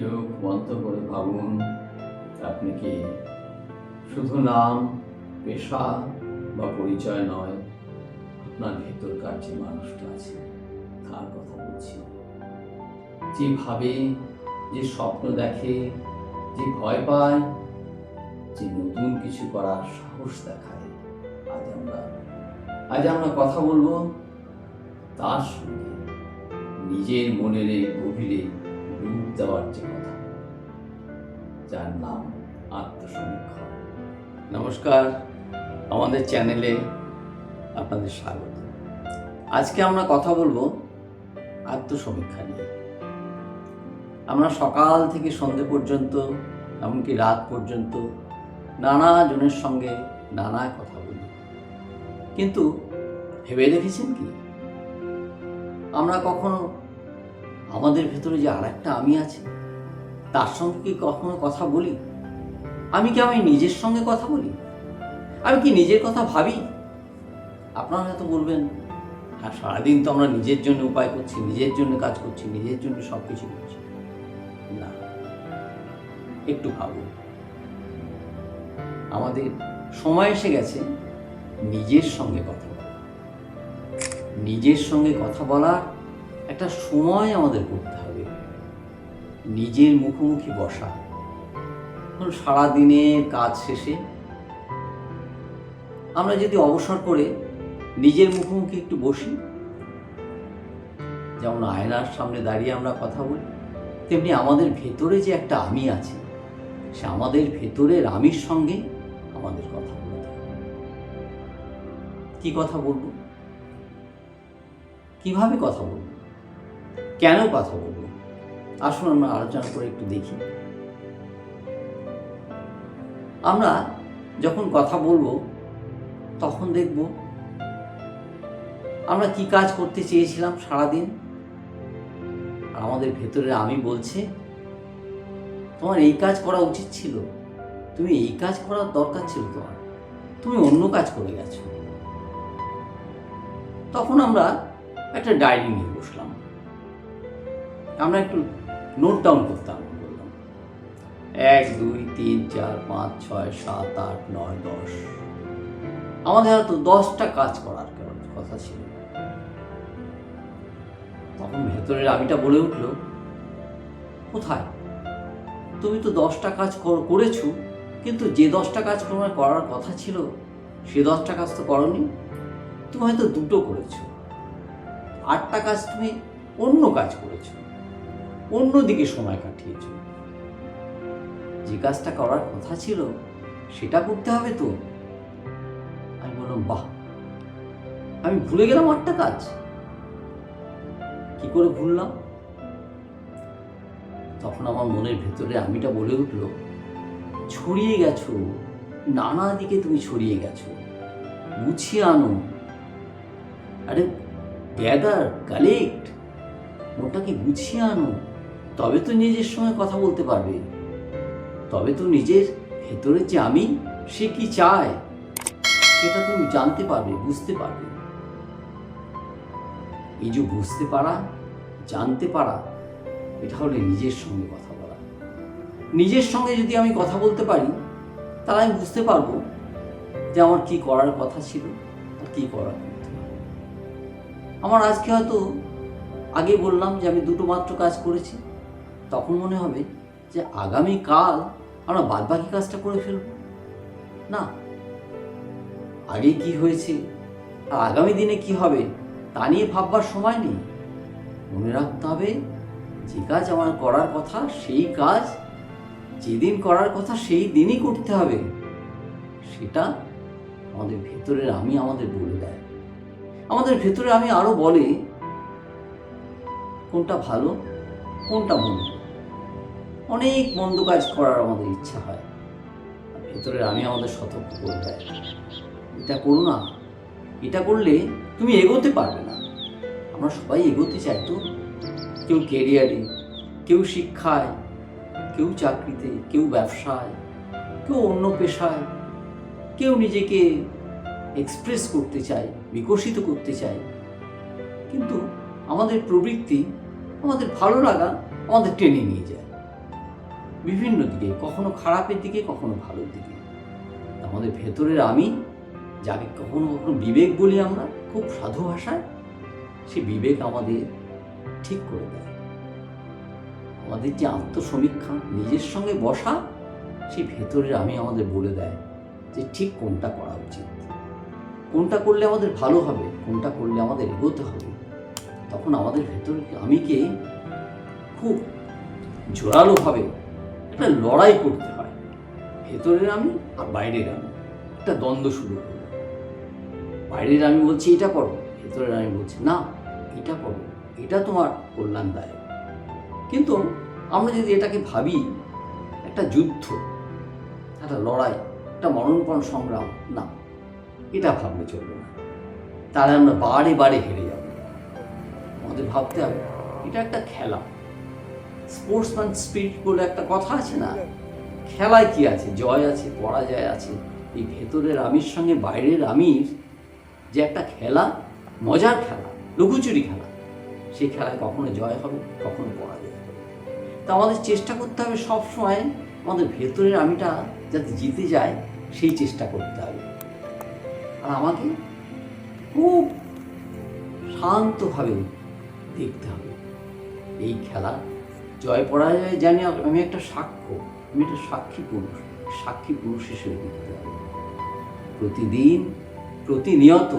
চোখ বন্ধ করে ভাবুন, আপনি কি শুধু নাম, পেশা বা পরিচয় নয়, আপনার ভেতরকার যে মানুষটা আছে, তার কথা বলছি। যে ভাবে যে স্বপ্ন দেখে, যে ভয় পায়, যে নতুন কিছু করার সাহস দেখায়, আজ আমরা আজ আমরা কথা বলব তার সঙ্গে, নিজের মনের গভীরে দেওয়ার যে কথা যার নাম আত্মসমীক্ষা। নমস্কার, আমাদের চ্যানেলে আপনাদের স্বাগত। আজকে আমরা কথা বলব আত্মসমীক্ষা নিয়ে। আমরা সকাল থেকে সন্ধে পর্যন্ত, এমনকি রাত পর্যন্ত নানা জনের সঙ্গে নানা কথা বলি। কিন্তু ভেবে দেখেছেন কি? আমরা কখনো আমাদের ভেতরে যে আর একটা আমি আছে, তার সঙ্গে কি কখনো কথা বলি? আমি কি আমি নিজের সঙ্গে কথা বলি? আমি কি নিজের কথা ভাবি? আপনারা হয়তো বলবেন হ্যাঁ সারাদিন তো আমরা নিজের জন্য উপায় করছি, নিজের জন্য কাজ করছি, নিজের জন্য সব কিছু করছি। না, একটু ভাবুন। আমাদের সময় এসে গেছে নিজের সঙ্গে কথা বলা। নিজের সঙ্গে কথা বলার একটা সময় আমাদের করতে হবে। নিজের মুখোমুখি বসা। ধরুন সারাদিনের কাজ শেষে আমরা যদি অবসর করে নিজের মুখোমুখি একটু বসি, যেমন আয়নার সামনে দাঁড়িয়ে আমরা কথা বলি, তেমনি আমাদের ভেতরে যে একটা আমি আছে, সে আমাদের ভেতরের আমির সঙ্গে আমাদের কথা বলতে কি কথা বলব? কীভাবে কথা বলব? কেন কথা বলব? আসুন আমরা আলোচনা করে একটু দেখি। আমরা যখন কথা বলব, তখন দেখব আমরা কি কাজ করতে চেয়েছিলাম সারাদিন? আমাদের ভেতরে আমি বলছে, তোমার এই কাজ করা উচিত ছিল। তুমি এই কাজ করার দরকার ছিল তোমার। তুমি অন্য কাজ করে গেছো। তখন আমরা একটা ডায়েরি নিয়ে বসলাম। আমরা একটু নোট ডাউন করতাম করলাম। এক, দুই, তিন, চার, পাঁচ, ছয়, সাত, আট, নয়, দশ। আমাদের হয়তো দশটা কাজ করার কথা ছিল। তখন ভেতরের আমিটা বলে উঠল, কোথায়? তুমি তো দশটা কাজ কর- করেছ, কিন্তু যে দশটা কাজ তোমার করার কথা ছিল, সে দশটা কাজ তো করনি। তুমি হয়তো দুটো করেছ। আটটা কাজ তুমি অন্য কাজ করেছ। অন্য দিকে সময় কাটিয়েছো। যে কাজটা করার কথা ছিল, সেটা করতে হবে তো। আমি বললাম, বাহ! আমি ভুলে গেলাম আটটা কাজ। কি করে ভুললাম? তখন আমার মনের ভেতরে আমিটা বলে উঠল, ছড়িয়ে গেছো, নানা দিকে তুমি ছড়িয়ে গেছো। গুছিয়ে আনো। আরে গ্যাদার কালেক্ট ওটাকে গুছিয়ে আনো। তবে তো নিজের সঙ্গে কথা বলতে পারবে। তবে তো নিজের ভেতরের যে আমি, সে কি চায়, সেটা তুমি জানতে পারবে, বুঝতে পারবে। এই যে বুঝতে পারা, জানতে পারা, এটা হলো নিজের সঙ্গে কথা বলা। নিজের সঙ্গে যদি আমি কথা বলতে পারি, তাহলে আমি বুঝতে পারব যে আমার কি করার কথা ছিল আর কি করার আমার আজকে হয়তো আগে বললাম যে আমি দুটো মাত্র কাজ করেছি। তখন মনে হবে যে আগামী কাল আমরা বাদবাকি কাজটা করে ফেলব। না, আগে কি হয়েছে, আর আগামী দিনে কি হবে, তা নিয়ে ভাববার সময় নেই। মনে রাখতে হবে, যে কাজ আমার করার কথা সেই কাজ, যেদিন করার কথা সেই দিনই করতে হবে। সেটা আমাদের ভেতরের আমি আমাদের বলে দেয়। আমাদের ভেতরে আমি আরও বলে কোনটা ভালো, কোনটা মন্দ। অনেক মন্দ কাজ করার আমাদের ইচ্ছা হয়। ভেতরের আমি আমাদের সতর্ক করে দেয়। এটা করো না। এটা করলে তুমি এগোতে পারবে না। আমরা সবাই এগোতে চাই তো। কেউ কেরিয়ারে কেউ শিক্ষায়, কেউ চাকরিতে, কেউ ব্যবসায়, কেউ অন্য পেশায়, কেউ নিজেকে এক্সপ্রেস করতে চায়, বিকশিত করতে চায়। কিন্তু আমাদের প্রবৃত্তি, আমাদের ভালো লাগা আমাদের টেনে নিয়ে যায়। বিভিন্ন দিকে, কখনো খারাপের দিকে, কখনো ভালোর দিকে। আমাদের ভেতরের আমি, যাকে কখনো কখনো বিবেক বলি আমরা, খুব সাধু ভাষায়, সে বিবেক আমাদের ঠিক করে দেয়। আমাদের যে আত্মসমীক্ষা, নিজের সঙ্গে বসা সেই ভেতরের আমি আমাদের বলে দেয় যে ঠিক কোনটা করা উচিত। কোনটা করলে আমাদের ভালো হবে, কোনটা করলে আমাদের এগোতে হবে, তখন আমাদের ভেতর আমিকে খুব জোরালোভাবে একটা লড়াই করতে হয়। ভেতরের আমি আর বাইরের আমি। একটা দ্বন্দ্ব শুরু হলো। বাইরের আমি বলছি, এটা করো। ভেতরের আমি বলছি, না, এটা করো। এটা তোমার কল্যাণদায়ক। কিন্তু আমরা যদি এটাকে ভাবি, একটা যুদ্ধ, একটা লড়াই, একটা মরণপণ সংগ্রাম, না, এটা ভাবলে চলবে না। তাহলে আমরা বারে বারে হেরে যাব। আমাদের ভাবতে হবে, এটা একটা খেলা। স্পোর্টসম্যান স্পিরিট বলে একটা কথা আছে না? খেলায় কি আছে? জয় আছে, পরাজয় আছে। এই ভেতরের আমির সঙ্গে বাইরের আমির যে একটা খেলা, মজার খেলা লঘুচুরি খেলা সেই খেলায় কখনো জয় হবে, কখনো পরাজয় হবে। তা আমাদের চেষ্টা করতে হবে সবসময় আমাদের ভেতরের আমিটা যাতে জিতে যায়, সেই চেষ্টা করতে হবে। আর আমাকে খুব শান্তভাবে দেখতে হবে। এই খেলা জয় পরাজয় জানি আমি একটা সাক্ষ্য, আমি একটা সাক্ষী পুরুষ সাক্ষী পুরুষ হিসেবে দেখতে হবে প্রতিদিন প্রতিনিয়ত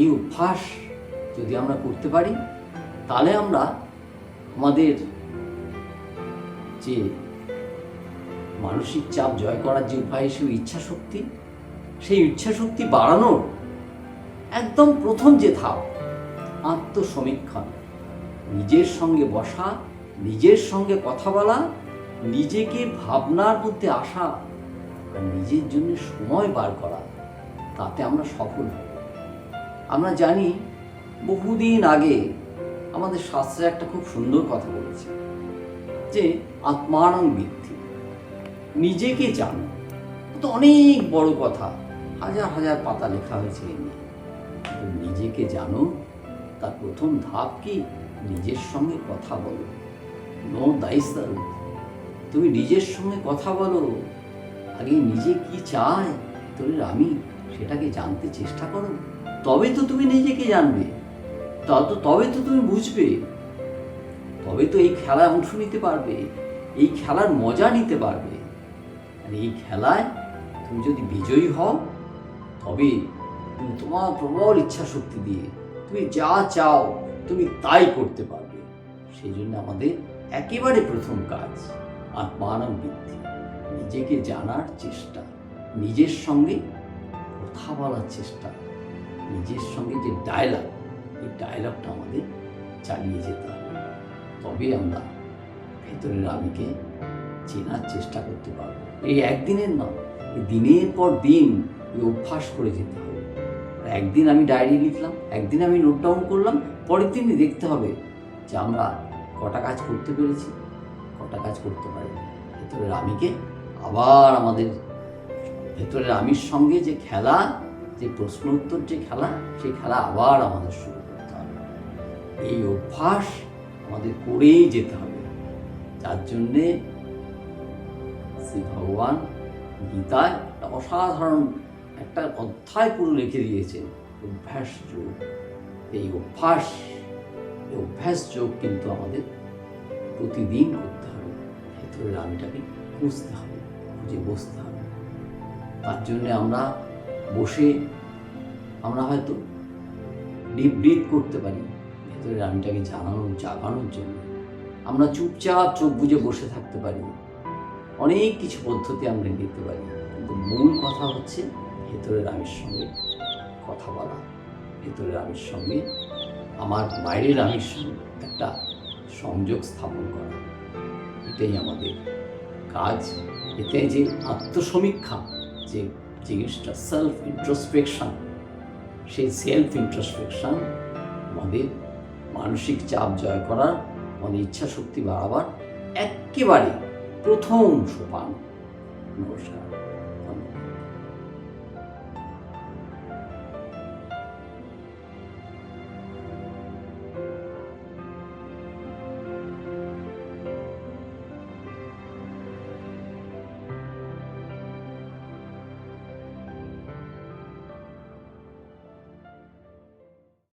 এই অভ্যাস যদি আমরা করতে পারি, তাহলে আমরা আমাদের যে মানসিক চাপ জয় করার যে উপায় হিসেবে ইচ্ছা শক্তি সেই ইচ্ছা শক্তি বাড়ানোর একদম প্রথম যে ধাপ আত্মসমীক্ষা নিজের সঙ্গে বসা নিজের সঙ্গে কথা বলা, নিজেকে ভাবনার মধ্যে আসা আর নিজের জন্য সময় বার করা, তাতে আমরা সফল হব। আমরা জানি বহুদিন আগে আমাদের শাস্ত্রে একটা খুব সুন্দর কথা বলেছে যে আত্মানং বৃদ্ধি নিজেকে জানো। তো অনেক বড় কথা। হাজার হাজার পাতা লেখা হয়েছে নিজেকে জানো, তার প্রথম ধাপ কি? নিজের সঙ্গে কথা বলো। নো দায়িত্ব তুমি নিজের সঙ্গে কথা বলো। আগে নিজে কি চায়? তোর আমি সেটাকে জানতে চেষ্টা করো। তবে তো তুমি নিজেকে জানবে। তো তবে তো তুমি বুঝবে। তবে তো এই খেলায় অংশ নিতে পারবে। এই খেলার মজা নিতে পারবে। আর এই খেলায় তুমি যদি বিজয়ী হও, তবে তুমি তোমার প্রবল ইচ্ছা শক্তি দিয়ে তুমি যা চাও, তুমি তাই করতে পারবে। সেই জন্য আমাদের একেবারে প্রথম কাজ আত্মানব বৃদ্ধি। নিজেকে জানার চেষ্টা, নিজের সঙ্গে কথা বলার চেষ্টা, নিজের সঙ্গে যে ডায়লগ এই ডায়লগটা আমাদের চালিয়ে যেতে হবে। তবে আমরা ভেতরের আমিকে চেনার চেষ্টা করতে পারব। এই একদিনের নয় দিনের পর দিন এই অভ্যাস করে যেতে হবে। একদিন আমি ডায়েরি লিখলাম, একদিন আমি নোট ডাউন করলাম, পরের দিনই দেখতে হবে যে আমরা কটা কাজ করতে পেরেছি, কটা কাজ করতে পারি ভেতরের আমিকে আবার আমাদের, ভেতরের আমির সঙ্গে যে খেলা, যে প্রশ্ন উত্তর যে খেলা সেই খেলা আবার আমাদের শুরু করতে হবে। এই অভ্যাস আমাদের করেই যেতে হবে। যার জন্যে শ্রী ভগবান গীতায় একটা অসাধারণ একটা অধ্যায় পুরো রেখে দিয়েছেন, অভ্যাস যোগ। এই অভ্যাস এই অভ্যাস যোগ কিন্তু আমাদের প্রতিদিন করতে হবে। ভেতরের আমিটাকে খুঁজতে হবে, খুঁজে বসতে হবে। তার জন্যে আমরা বসে আমরা হয়তো ডিপ ব্রিথ করতে পারি, ভেতরের আমিটাকে জানানোর জাগানোর জন্য। আমরা চুপচাপ চোখ বুজে বসে থাকতে পারি। অনেক কিছু পদ্ধতি আমরা নিতে পারি। কিন্তু মূল কথা হচ্ছে ভেতরের আমির সঙ্গে কথা বলা, ভেতরের আমির সঙ্গে আমার বাইরের আমির একটা সংযোগ স্থাপন করা। এটাই আমাদের কাজ। এতে যে আত্মসমীক্ষা, যে জিনিসটা সেলফ ইন্ট্রোস্পেকশন সেই সেলফ ইন্ট্রোস্পেকশন আমাদের মানসিক চাপ জয় করার আমাদের ইচ্ছা শক্তি বাড়াবার একেবারে প্রথম সোপান। নমস্কার।